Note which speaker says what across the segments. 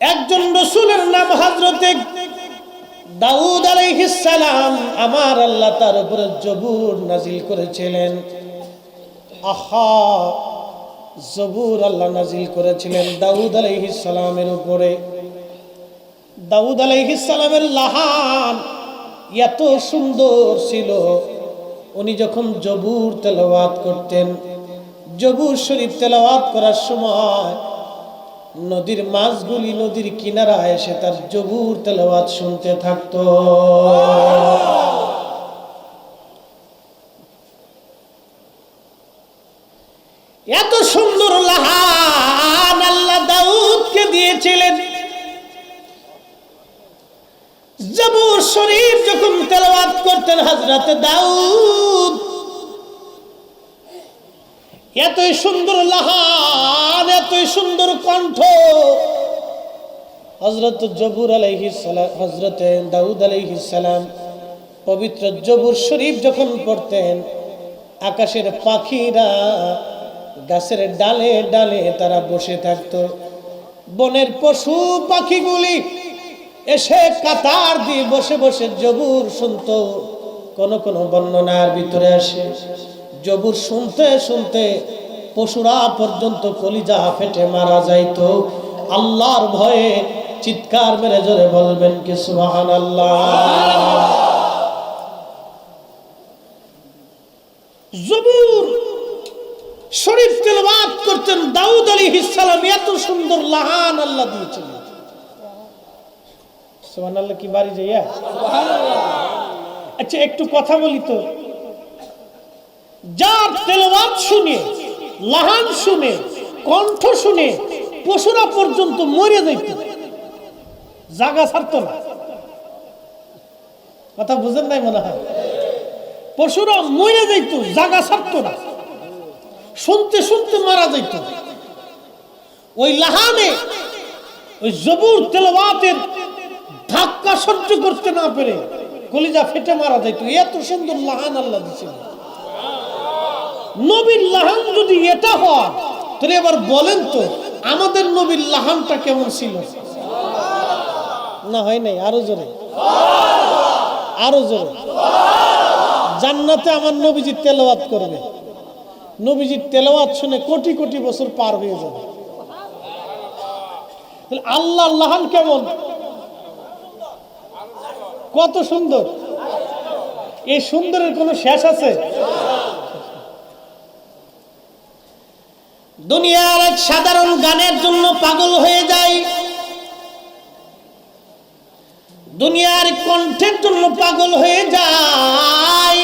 Speaker 1: একজন রসুলের নাম হজরতে দাউদ আলাইহিসালাম আমার আল্লাহ তার উপরে জবুর নাজিল করেছিলেন। আহা, জবুর আল্লাহ নাজিল করেছিলেন দাউদ আলাইহিসালামের উপরে। দাউদ আলাইহিসালামের লাহান এত সুন্দর ছিল। উনি যখন জবুর তেলাওয়াত করতেন, জবুর শরীফ তেলাওয়াত করার সময় নদীর মাছগুলি নদীর কিনারা এসে তার জবুর তেলাওয়াত শুনতে থাকতো। এত সুন্দর লাহান আল্লাহ দাউদকে দিয়েছিলেন। জবুর শরীফ যখন তেলাওয়াত করতেন হযরত দাউদ এতই সুন্দর লাহান, এতই সুন্দর কণ্ঠ। হজরত জবুর আলাইহি হজরত দাউদ আলাইহি সালাম, পবিত্র জবুর শরীফ যখন পড়তেন, আকাশের পাখিরা গাছের ডালে ডালে তারা বসে থাকত। বনের পশু পাখিগুলি এসে কাতার দিয়ে বসে বসে জবুর শুনত। কোন কোন বর্ণনার ভিতরে আসে। জবুর শুনতে শুনতে পশুরা পর্যন্ত কলিজা ফেটে মারা যাইতো। আল্লাহর ভয়ে চিৎকার মেরে জোরে বলবেন কি সুবাহান আল্লাহ জবুর শরীফ তেলবাদ করতেন দাউদ আলী এত সুন্দর লাহান আল্লাহ সুবহান আল্লাহ কি বাড়ি যাইয়া? আচ্ছা একটু কথা বলি তো। যার শুনে, লাহান শুনে, কণ্ঠ শুনে পশুরা পর্যন্ত মরে যাইত। জাগা ছাড়তো না। কথা বুঝেন নাই মনে হয়? পশুরা মরে যাইত, জাগা ছাড়তো না। শুনতে শুনতে মারা যাইত। ওই লাহানে, ওই জবুর তেলাওয়াতের ধাক্কা সহ্য করতে না পেরে কলিজা ফেটে মারা যাইত। এত সুন্দর লাহান আল্লাহ দিছিল নবীর লাহান যদি এটা হয়, তাহলে এবার বলেন তো, আমাদের নবীর লাহানটা কেমন ছিল? না, হয় নাই, আরও জোরে। আরও জোরে। জান্নাতে আমার নবীজির তেলাওয়াত করবে। নবীজির তেলাওয়াত শুনে কোটি কোটি বছর পার হয়ে যাবে। আল্লাহ লাহান কেমন? কত সুন্দর। এই সুন্দরের কোনো শেষ আছে? দুনিয়ার এক সাধারণ গানের জন্য পাগল হয়ে যায়। দুনিয়ার কণ্ঠের জন্য পাগল হয়ে যায়।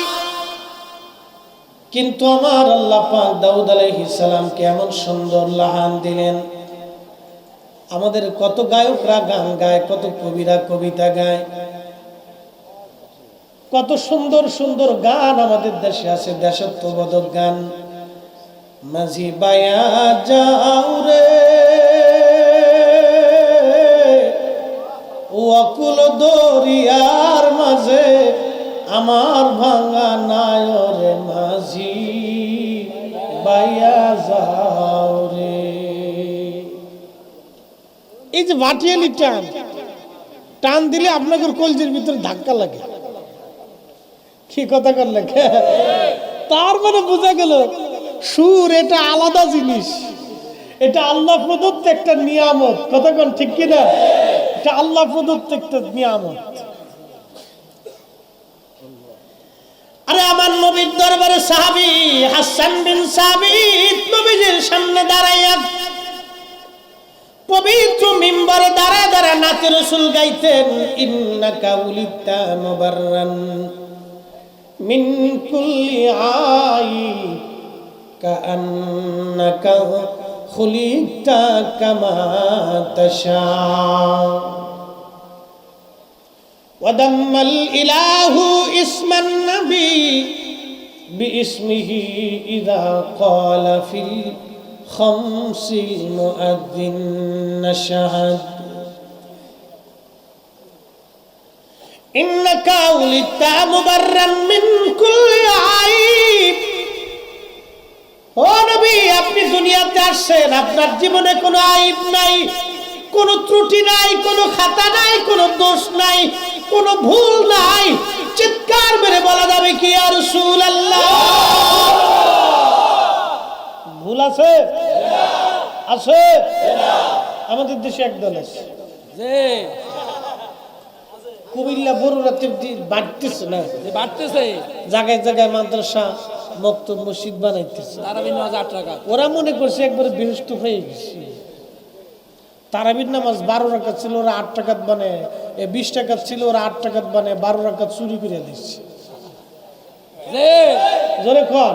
Speaker 1: কিন্তু আমার আল্লাহ দাউদ আলাইহিস সালামকে এমন সুন্দর লাহান দিলেন। আমাদের কত গায়করা গান গায়, কত কবিরা কবিতা গায়। কত সুন্দর সুন্দর গান আমাদের দেশে আছে দেশত্ববোধক গান। মাঝি বায়া যাও রে। ও অকুল দরিয়ার মাঝে আমার ভাঙা নায়রে মাঝি বাইয়া যাও রে। এই যে ভাটিয়ালি টান টান দিলে আপনাদের কলজির ভিতরে ধাক্কা লাগে। কি কথা করলে তার মানে বোঝা গেল সুর এটা আলাদা জিনিস। এটা আল্লাহ প্রদত্ত একটা নিয়ামত। কোন ঠিক কিনা এটা আল্লাহ প্রদত্ত একটা নিয়ামত। আরে আমার নবীর দরবারে সাহাবি হাসান বিন সাবিত নবীজির সামনে দাঁড়াইয়া পবিত্র মিম্বরে দাঁড়ায় দাঁড়া নাতে রসুল গাইতেন, ইন্নাকা উলিতা মুবাররান মিন কুল্লি আই كأنك خلقت كما تشاء. ودم الإله اسم النبي باسمه إذا قال في الخمس المؤذن نشهد. إنك ولدت مبرا من كل عيب ও নবী আপনি দুনিয়াতে আসছেন আপনার জীবনে কোনো আইব নাই কোনো ত্রুটি নাই কোনো খাতা নাই কোনো দোষ নাই কোনো ভুল নাই। চিৎকার মেরে বলা যাবে কি আর সুল আল্লাহ ভুল আছে? আছে? আমাদের দেশে একদল আছে।
Speaker 2: যে
Speaker 1: কুমিল্লা বড় রাতে বাড়তেছে না?
Speaker 2: বাড়তেছে।
Speaker 1: জায়গায় জায়গায় মাদ্রাসা। মক্তব মসজিদ বানাইতেছে।
Speaker 2: টাকা
Speaker 1: ওরা মনে করছে একবারে বেহস্ত হয়ে গেছে। তারাবির নামাজ বারো রাকাত ছিল ওরা আট টাকাত বানে এ বিশ টাকাত ছিল ওরা আট টাকাত বানে বারো রাকাত চুরি করে দিচ্ছে। জোরে কর।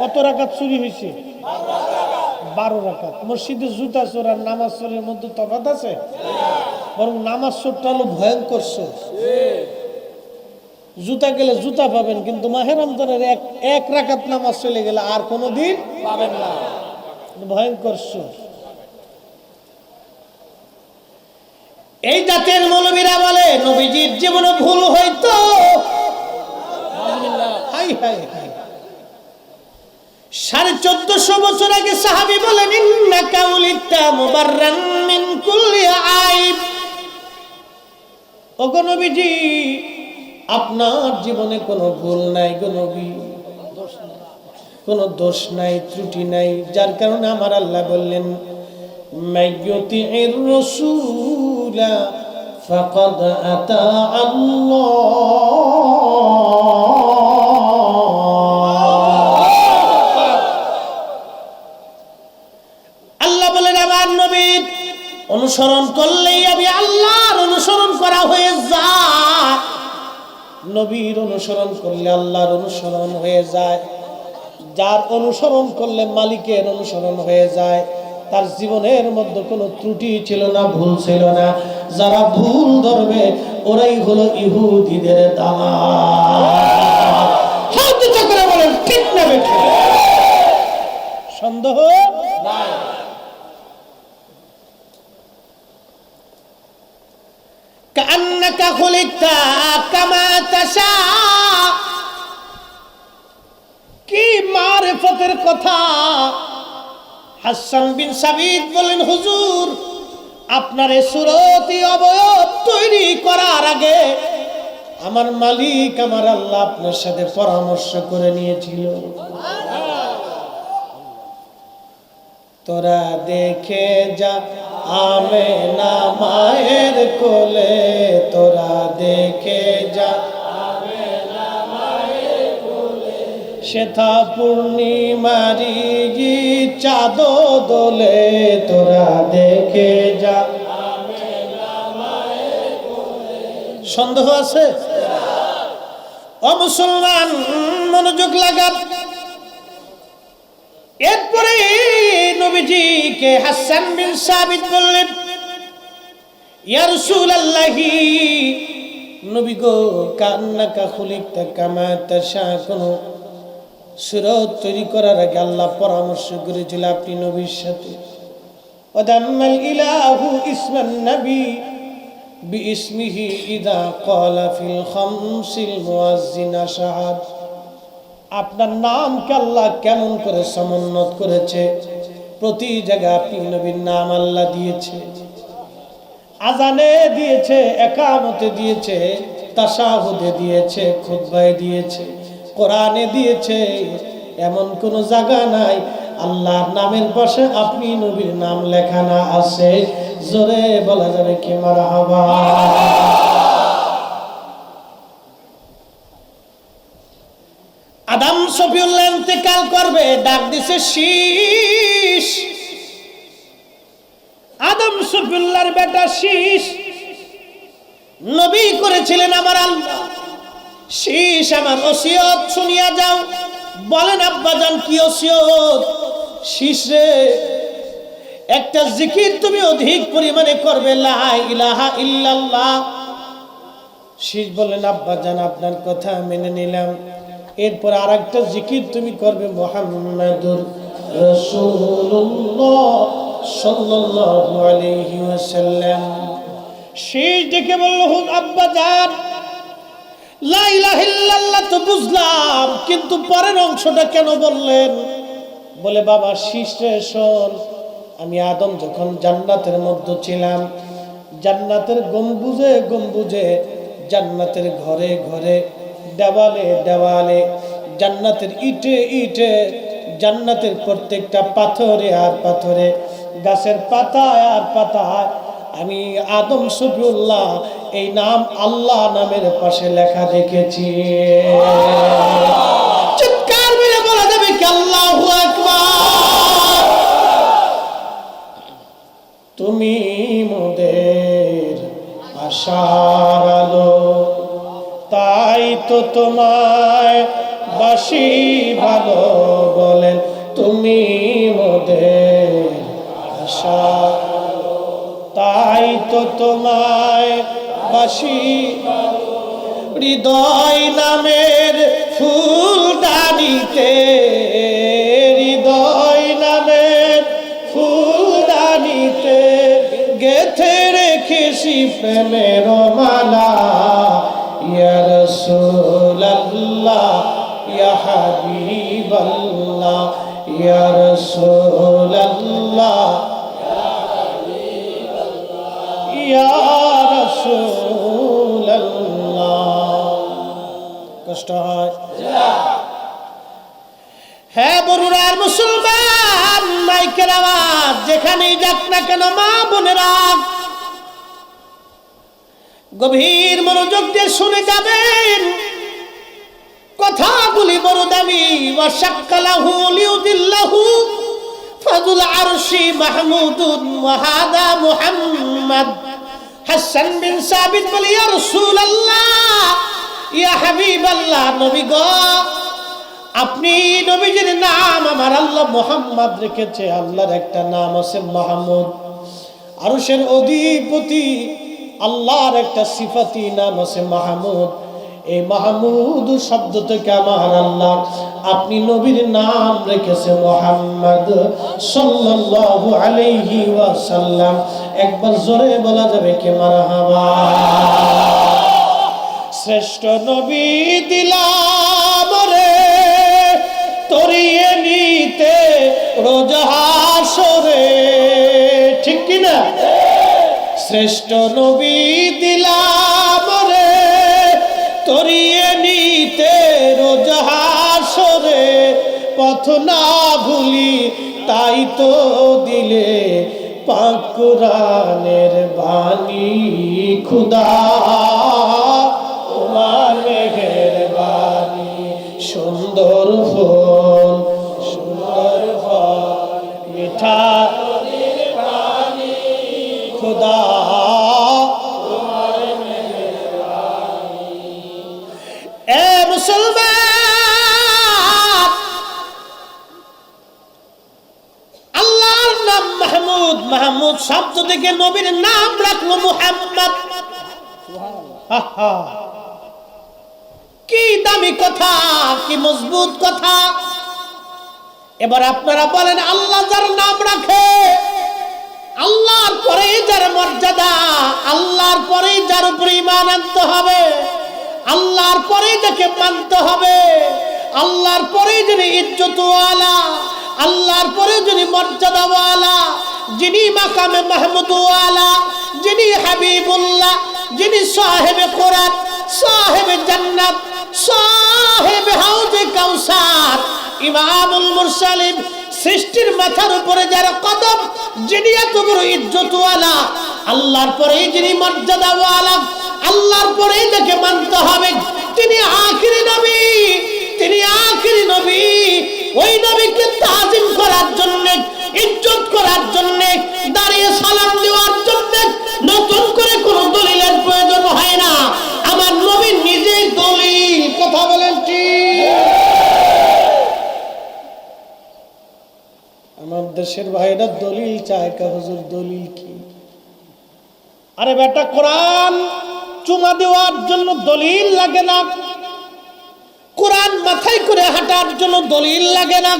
Speaker 1: কত রাকাত চুরি হয়েছে? বারো রাকাত। মসজিদে জুতা চোর আর নামাজ চোরের মধ্যে তফাত আছে? বরং নামাজ চোরটা হলো ভয়ঙ্কর চোর। জুতা গেলে জুতা পাবেন, কিন্তু মাহের রমজানের এক এক রাকাত নামাজ চলে গেলে আর কোনো দিন
Speaker 2: পাবেন না।
Speaker 1: ভয়ঙ্কর সুর। এই জাতের মৌলবীরা বলে, নবীজির জীবনে ভুল হইতো হাই হাই হাই। সাড়ে চোদ্দশো বছর আগে সাহাবি বলেন ইন্না মিন কুল্লি আইব। ওগো নবীজি আপনার জীবনে কোনো ভুল নাই কোনো কোনো দোষ নাই, ত্রুটি নাই। যার কারণে আমার আল্লাহ বললেন আল্লাহ। বলেন, আমার নবীর অনুসরণ করলেই নবীর অনুসরণ করলে আল্লাহর অনুসরণ হয়ে যায়। যার অনুসরণ করলে মালিকের অনুসরণ হয়ে যায়। তার জীবনের মধ্যে কোনো ত্রুটি ছিল না, ভুল ছিল না। যারা ভুল ধরবে, ওরাই হলো ইহুদিদের সন্দেহ?
Speaker 2: নাই।
Speaker 1: কান্নাকা খলিকতা কি মারেফতের কথা? হাসান বিন সাবিদ বলেন হুজুর, আপনার সুরতি অবয়ব তৈরি করার আগে আমার মালিক, আমার আল্লাহ আপনার সাথে পরামর্শ করে নিয়েছিল। তোরা দেখে যা, আমে না মায়ের কোলে। তোরা দেখে যা সেথা পূর্ণিমারি চাঁদ দোলে। তোরা দেখে যা সন্দেহ আছে? ও মুসলমান, মনোযোগ লাগা এরপরে নবীজিকে হাসান বিন সাবিত বললেন ইয়া রাসূলুল্লাহি নবী গো কান্নাকা খুলিকতা কামা তাশা কোনো সুরত তৈরি করার আগে আল্লাহ পরামর্শ করেছিল আপনি নবীর সাথে ওদাম্মাল ইলাহু ইসমান নবী باسمه إذا قال في الخمس المؤذن شهد আপনার নামকে আল্লাহ কেমন করে সমুন্নত করেছে প্রতি জায়গায় আপনি নবীর নাম আল্লাহ দিয়েছে। আজানে দিয়েছে, একামতে দিয়েছে তাসাহুদে দিয়েছে খুদ্বায় দিয়েছে, কোরআনে দিয়েছে, এমন কোন জায়গা নাই। আল্লাহর নামের পাশে আপনি নবীর নাম লেখা না আছে। জোরে বলা যাবে কি মারা হবা আদাম সফিউল্লাহ ইন্তেকাল করবে, ডাক দিছে শীষ। আদম সফিউল্লাহর বেটা শীষ। নবী করেছিলেন আমার আল্লাহ। শীষ, আমার ওসিয়ত শুনিয়া যাও। বলেন আব্বাজান কি ওসিয়ত? শীষ রে, একটা জিকির তুমি অধিক পরিমাণে করবে। লা ইলাহা ইল্লাল্লাহ। শীষ বলেন আব্বাজান আপনার কথা মেনে নিলাম। এরপর আর একটা জিকির তুমি করবে, মোহাম্মদুর রসুল্লাহ সাল্লাল্লাহু আলাইহি ওয়াসাল্লাম। শেষ ডেকে বলল হুন আব্বা যান, লা ইলাহা ইল্লাল্লাহ তো বুঝলাম, কিন্তু পরের অংশটা কেন বললেন? বলে, বাবা শীষ রে শোন আমি আদম যখন জান্নাতের মধ্যে ছিলাম, জান্নাতের গম্বুজে গম্বুজে, জান্নাতের ঘরে ঘরে দেওয়ালে দেওয়ালে, জান্নাতের ইটে ইটে, জান্নাতের প্রত্যেকটা পাথরে আর পাথরে, গাছের পাতায় আর পাতায়। আমি আদম সফিউল্লাহ এই নাম আল্লাহ নামের পাশে লেখা দেখেছি। তুমি মোদের তাই তো তোমায় বাসি ভালো বলেন, তুমি তাই তো তোমায় বাসি হৃদয় নামের ফুল দানিতে, হৃদয় নামের ফুল দানিতে গেথে রেখেছি প্রেমের মালা। কষ্ট হয়? হ্যাঁ বরুরার মুসলমান মাইকের আওয়াজ যেখানেই যাক না কেন মা বোনেরা গভীর মনোযোগ দিয়ে শুনে যাবেন। কথাগুলি বড় দামি ওয়াশাক্কালাহু লিউদিল্লাহু ফাজুল আরশি মাহমুদুন, ওয়াহাদা মুহাম্মদ। হাসান বিন সাবিত বলি, ইয়া রাসূলুল্লাহ, ইয়া হাবিবাল্লাহ, নবী গো, আপনি নবীজির নাম আমার আল্লাহ মোহাম্মদ রেখেছে। আল্লাহর একটা নাম আছে মাহমুদ। আরশের অধিপতি আল্লাহর একটা সিফাতি নাম আছে মাহমুদ। এই মাহমুদ শব্দ থেকে আমার আল্লাহ, আপনি নবীর নাম রেখেছে মোহাম্মদ সাল্লাল্লাহু আলাইহি ওয়াসাল্লাম। একবার জোরে বলা যাবে কে মারহাবা? শ্রেষ্ঠ নবী দিলাম রে, তরিয়ে নিতে রোজ হাসরে। ঠিক কিনা? শ্রেষ্ঠ নবী দিলাম রে, তরিয়ে নিতে রোজ হাসরে, পথ না ভুলি তাই তো দিলে পাকুরানের বাণী, খুদা। তোমার মেঘের বাণী সুন্দর ফল কি দামি কথা, কি মজবুত কথা। এবার আপনারা বলেন, আল্লাহ যার নাম রাখে, আল্লাহর পরে যার মর্যাদা, আল্লাহর পরে যার উপরে ইমান আনতে হবে, আল্লাহর পরে যাকে মানতে হবে, আল্লাহর পরে যিনি ইজ্জতওয়ালা, আল্লাহর পরে যিনি মর্যাদাওয়ালা, যিনি মাকামে মাহমুদওয়ালা, যিনি হাবিবুল্লাহ যিনি সাহেবে কোরআন সাহেবে জান্নাত, সাহেবে হাউজে কাউসার, ইমামুল মুরসালিম সৃষ্টির মাথার উপরে যারা কদম, যিনি এত বড় ইজ্জতওয়ালা, আল্লাহর পরে যিনি মর্যাদাওয়ালা, আল্লাহর পরে যাকে মানতে হবে। তিনি আখিরি নবী, তিনি আখিরি নবী। ওই নবীকে তাজিম করার জন্য, ইজ্জত করার জন্য, দাঁড়িয়ে সালাম দেওয়ার জন্য নতুন করে কোনো দলিলের প্রয়োজন হয় না আমার নবী নিজেই দলিল কথা বলেন ঠিক আমার দেশের ভাইরা দলিল চায় কা? হুজুর, দলিল কি? আরে বেটা, কোরআন চুমা দেওয়ার জন্য দলিল লাগে না। কোরআন মাথায় করে হাঁটার জন্য দলিল লাগে না।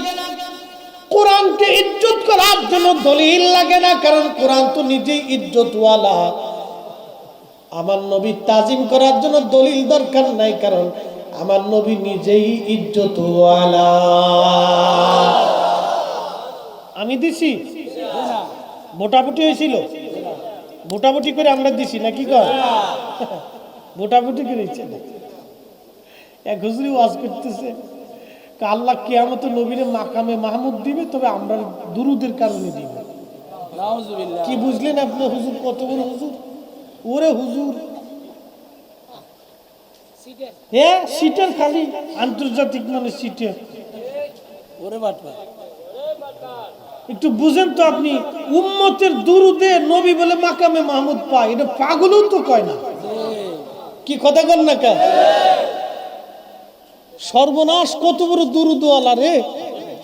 Speaker 1: কোরআনকে ইজ্জত করার জন্য দলিল লাগে না, কারণ কোরআন তো নিজেই ইজ্জতওয়ালা। আমার নবী তাজিম করার জন্য দলিল দরকার নাই, কারণ আমার নবী নিজেই ইজ্জতওয়ালা। আমি দিছি? ভোটাভুটি হয়েছিল। ভোটাভুটি করে আমরা দিছি না কি কর ভোটাভুটি করেছে এক হুজুরি ওয়াজ করতেছে কা আল্লাহ কেয়ামত নবীরে মাকামে মাহমুদ দিবে তবে আমরা দুরুদের কারণে দিব। কি বুঝলেন আপনি হুজুর কত বড় হুজুর? ওরে হুজুর। হ্যাঁ সিটের খালি। আন্তর্জাতিক মানে সিটে
Speaker 2: ওরে বাটপা
Speaker 1: একটু বুঝেন তো আপনি, উম্মতের দুরুদে নবী বলে মাকামে মাহমুদ পায়, এটা পাগলও তো কয় না। কি কথা কর না কেন? সর্বনাশ কত বড় দুরুদওয়ালা রে।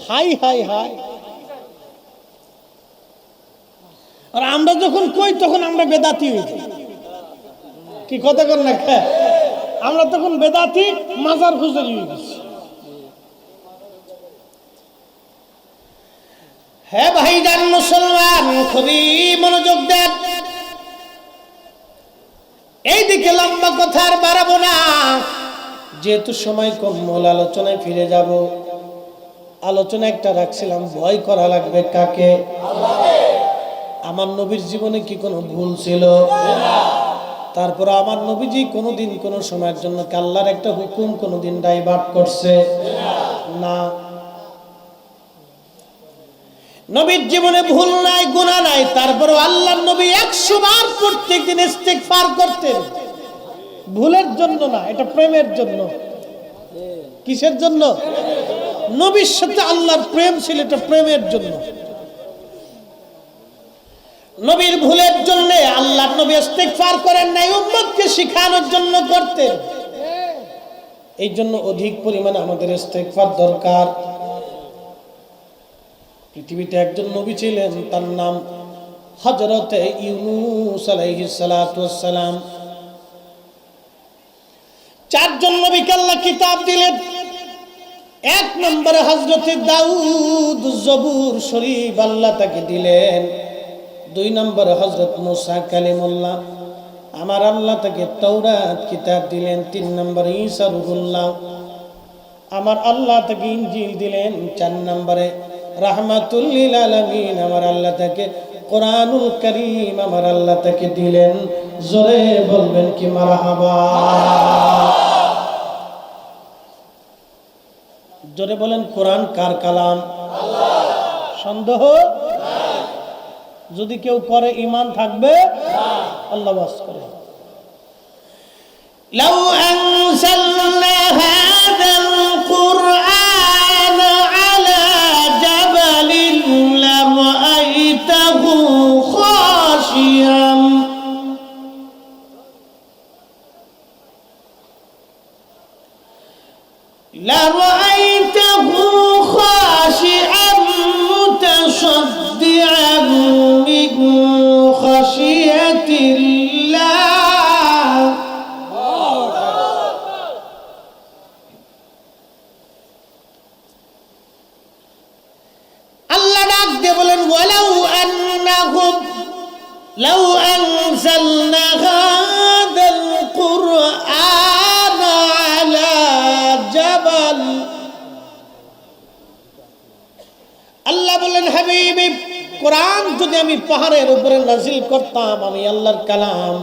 Speaker 1: High high high. আর আমরা যখন কই, তখন আমরা বেদাতি যাই কি কথা কর না আমরা তখন বেদাতি, মাজার খুঁজারি হয়ে গেছি। হ্যাঁ মনোযোগ দেন। কথা আর না। যেহেতু সময় কম, মূল আলোচনায় ফিরে যাব। আলোচনা একটা রাখছিলাম, ভয় করা লাগবে কাকে? আমার নবীর জীবনে কি কোনো ভুল ছিল? তারপর আমার নবীজি কোনোদিন কোনো সময়ের জন্য কাল্লার একটা হুকুম কোনোদিন ডাইভার্ট করছে? না। নবীর জীবনে ভুল নাই গুণা নাই, তারপরও আল্লাহর নবী একশো বার প্রত্যেক দিন ইস্তেগফার করতেন। ভুলের জন্য না, এটা প্রেমের জন্য। কিসের জন্য? নবীর সাথে আল্লাহর প্রেম ছিল, এটা প্রেমের জন্য। নবীর ভুলের জন্য আল্লাহর নবী ইস্তেগফার করেন নাই, উম্মতকে শিখানোর জন্য করতেন। এই জন্য অধিক পরিমাণে আমাদের ইস্তেগফার দরকার। পৃথিবীতে একজন নবী ছিলেন, তার নাম হজরতে ইউনুস আলাইহিস সালাতু সালাম চারজন নবীকে আল্লাহ কিতাব দিলেন। এক নম্বরে হজরতে দাউদ জবুর শরীফ আল্লাহ তাকে দিলেন। দুই নম্বরে হজরত মুসা কালিমুল্লাহ, আমার আল্লাহ তাকে তৌরাত কিতাব দিলেন। তিন নম্বরে ঈসা রুহুল্লাহ, আমার আল্লাহ তাকে ইঞ্জিল দিলেন। চার নম্বরে রাহমাতুল্লিল আমার আল্লাহ তাকে কোরআনুল করিম আমার আল্লাহ তাকে দিলেন। জোরে বলবেন কি জোরে বলেন, কোরআন কার কালাম? সন্দেহ? যদি কেউ করে ইমান থাকবে? আল্লাহ বাস করে। লাউ যদি আমি পাহাড়ের উপরে নাজিল করতাম, আমি আল্লাহর কালাম।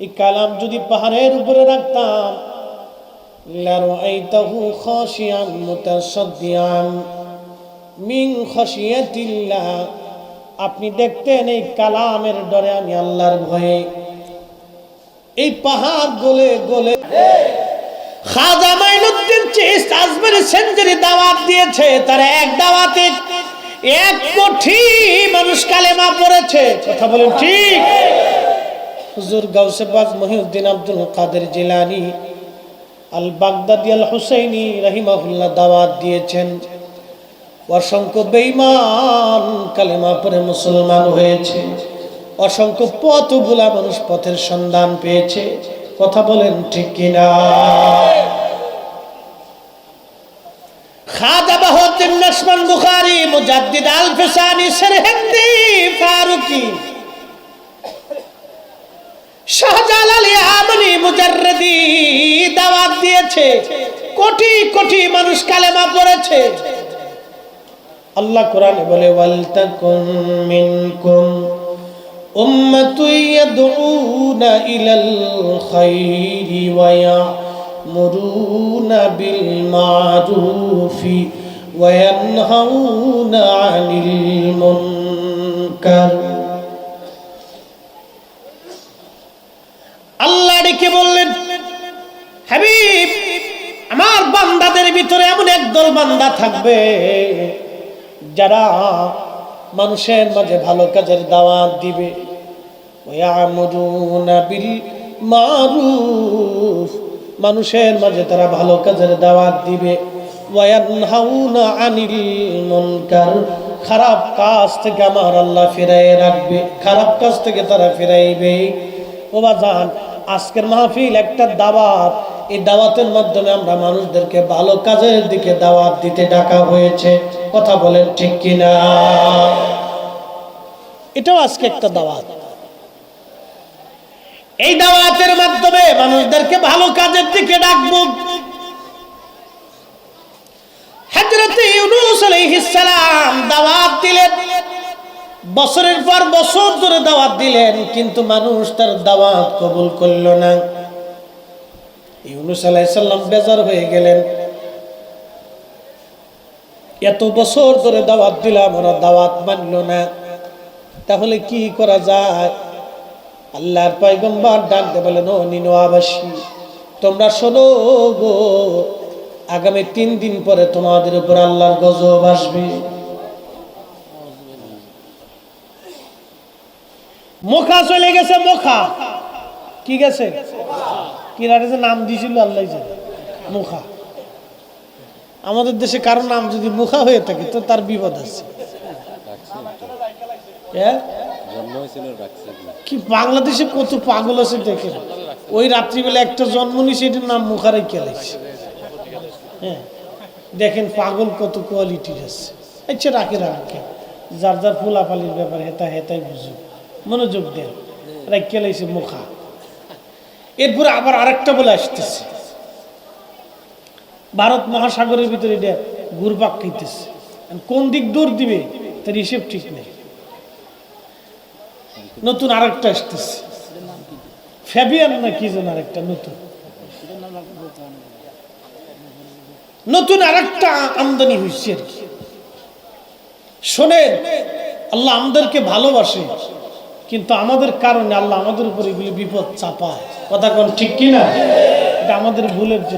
Speaker 1: এই কালাম যদি পাহাড়ের উপরে রাখতাম আপনি দেখতেন এই কালামের ডরে আমি আল্লাহর ভয়ে। এই পাহাড় গলে গলে খাজা মাইনুদ্দিন চিস্ত আজমের দাওয়াত দিয়েছে, তার এক দাওয়াতে এক কোটি মানুষ কালেমা পড়েছে। কথা বলেন ঠিক। হুজুর গাউসেবাজ মহিউদ্দিন আব্দুল কাদের জিলানি আল বাগদাদি আল হুসাইনি রাহিমাহুল্লাহ দাওয়াত দিয়েছেন। অসংখ্য বেঈমান কালেমা পরে মুসলমান হয়েছে। অসংখ্য পথ ভোলা মানুষ পথের সন্ধান পেয়েছে। কথা বলেন ঠিক কিনা? বাহুদ্দিন নসমান বুখারি, মুজাদ্দিদ আল ফিসানি সরহিন্দি ফারুকি। শাহজালাল আমনি মুজাররদি দাওয়াত দিয়েছে। কোটি কোটি মানুষ কালেমা পড়েছে। আল্লাহ কোরআনে বলে ওয়ালতাকুম মিনকুম উম্মাতুন ওয়া ইয়ামুরুনা বিল মারুফি। ইয়ানহাউনা আনিল মুনকার আল্লাহ ডেকে বললেন, হাবিব, আমার বান্দাদের ভিতরে এমন একদল বান্দা থাকবে, যারা মানুষের মাঝে ভালো কাজের দাওয়াত দিবে। মানুষের মাঝে তারা ভালো কাজের দাওয়াত দিবে। খারাপ কাজ থেকে আমার আল্লাহ ফিরাই রাখবে, খারাপ কাজ থেকে তারা ফিরাইবে। ও বাজান আজকের মাহফিল একটা দাওয়াত। এই দাওয়াতের মাধ্যমে আমরা মানুষদেরকে ভালো কাজের দিকে দাওয়াত দিতে ডাকা হয়েছে। কথা বলেন ঠিক কিনা? এটাও আজকে একটা দাওয়াত। এই দাওয়াতের মাধ্যমে মানুষদেরকে ভালো কাজের দিকে ডাকবো। হযরত ইউনূস সালাম দাওয়াত দিলেন। বছরের পর বছর ধরে দাওয়াত দিলেন, কিন্তু মানুষ তার দাওয়াত কবুল করল না। ইউনুস আলাইসাল্লাম বেজার হয়ে গেলেন। এত বছর ধরে দাওয়াত দিলাম, ওরা দাওয়াত মানল না। তাহলে কি করা যায়? আল্লাহর পয়গম্বর ডাকতে বলেন, ও নিনোয়াবাসী তোমরা শোনো গো আগামী তিন দিন পরে তোমাদের উপর আল্লাহর গজব আসবে। মুখা চলে গেছে, মুখা। কি গেছে? কি যে নাম দিয়েছিল আল্লাহ মুখা। আমাদের দেশে কারও নাম যদি মুখা হয়ে থাকে, তো তার বিপদ আছে। হ্যাঁ? কি বাংলাদেশে কত পাগল আছে দেখে ওই রাত্রিবেলা একটা জন্ম নিছে এটার নাম মুখারে খেলাইছে হ্যাঁ। দেখেন পাগল কত কোয়ালিটির আছে। আচ্ছা রাখে রাখে যার যার ফুলাফালির ব্যাপার হেতা হেতাই বুঝুক। মনোযোগ দেন। রাখিয়ে মুখা। এরপরে আবার আরেকটা বলে আসতেছে। ভারত মহাসাগরের ভিতরে এটা ঘুরপাক খাইতেছে। কোন দিক দূর দিবে, তার হিসেব ঠিক নেই। নতুন আরেকটা আসতেছে। ফ্যাবিয়ান না কি যেন আরেকটা নতুন। নতুন আর একটা আমদানি হয়েছে আর কি। শোনেন, আল্লাহ আমাদেরকে ভালোবাসে, কিন্তু আমাদের কারণে আল্লাহ আমাদের উপর এগুলি বিপদ চাপায়। কথা কোন ঠিক কিনা? এটা আমাদের ভুলের জন্য।